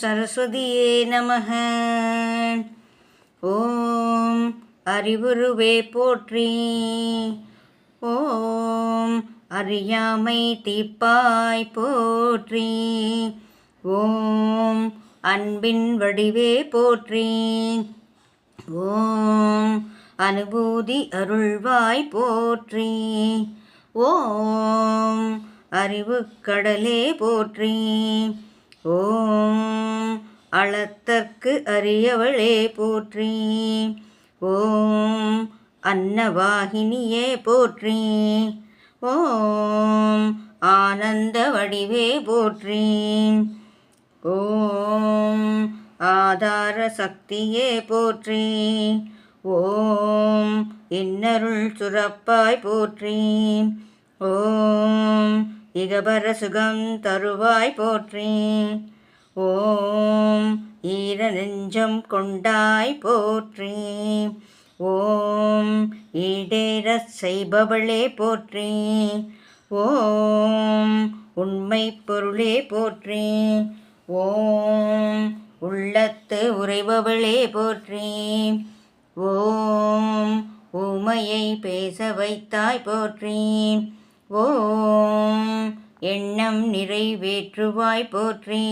சரஸ்வதியே நமக. ஓம் அறிவுருவே போற்றி. ஓம் அறியாமை தீப்பாய் போற்றி. ஓம் அன்பின் வடிவே போற்றி. ஓம் அனுபூதி அருள்வாய் போற்றி. ஓம் அறிவு கடலே போற்றி. ஓம் அளத்தற்கு அரியவளே போற்றி. ஓம் அன்னவாகினியே போற்றி. ஓம் ஆனந்த வடிவே போற்றி. ஓம் ஆதார சக்தியே போற்றி. ஓம் இன்னருள் சுரப்பாய் போற்றி. ஓம் இகபர சுகம் தருவாய் போற்றி. ஓம் ஈர நெஞ்சம் கொண்டாய் போற்றி. ஓம் ஈடேற செய்பவளே போற்றி. ஓம் உண்மை பொருளே போற்றி. ஓம் உள்ளத்து உறைபவளே போற்றி. ஓம் உமையை பேச வைத்தாய் போற்றி. ஓம் எண்ணம் நிறைவேற்றுவாய் போற்றி.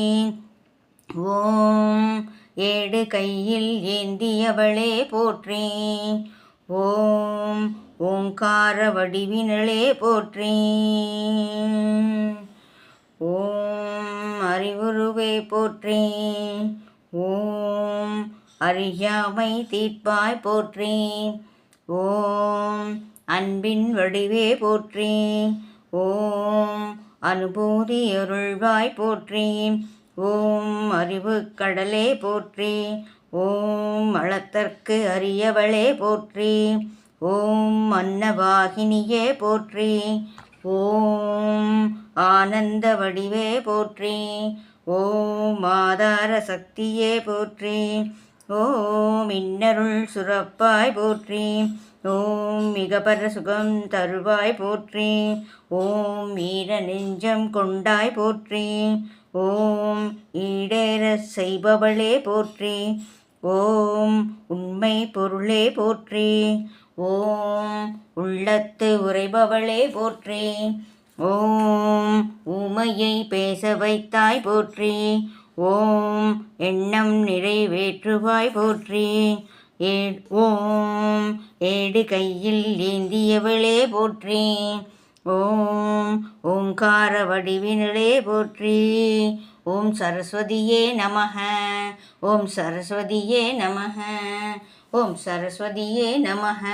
ஓம் ஏடு கையில் ஏந்தியவளே போற்றி. ஓம் ஓங்கார வடிவினளே போற்றி. ஓம் அறிவுருவே போற்றி. ஓம் அறியாமை தீர்ப்பாய் போற்றி. ஓம் அன்பின் வடிவே போற்றி. ஓம் அனுபூதி அருள்வாய் போற்றி. ஓம் அறிவு கடலே போற்றி. ஓம் அளத்தற்கு அரியவளே போற்றி. ஓம் அன்னவாகினியே போற்றி. ஓம் ஆனந்த வடிவே போற்றி. ஓம் ஆதார சக்தியே போற்றி. ஓம் இன்னருள் சுரப்பாய் போற்றி. ஓம் மிகபர சுகம் தருவாய் போற்றி. ஓம் ஈர நெஞ்சம் கொண்டாய் போற்றி. ஓம் ஈடேற செய்பவளே போற்றி. ஓம் உண்மை பொருளே போற்றி. ஓம் உள்ளத்து உறைபவளே போற்றி. ஓம் உமையை பேச வைத்தாய் போற்றி. ஓம் எண்ணம் நிறைவேற்றுவாய் போற்றி. ஏ ஓம் ஏடு கையில் ஏந்தியவளே போற்றி. ஓம் ஓங்கார வடிவினிலே போற்றி. ஓம் சரஸ்வதியே நமக. ஓம் சரஸ்வதியே நமக. ஓம் சரஸ்வதியே நமக.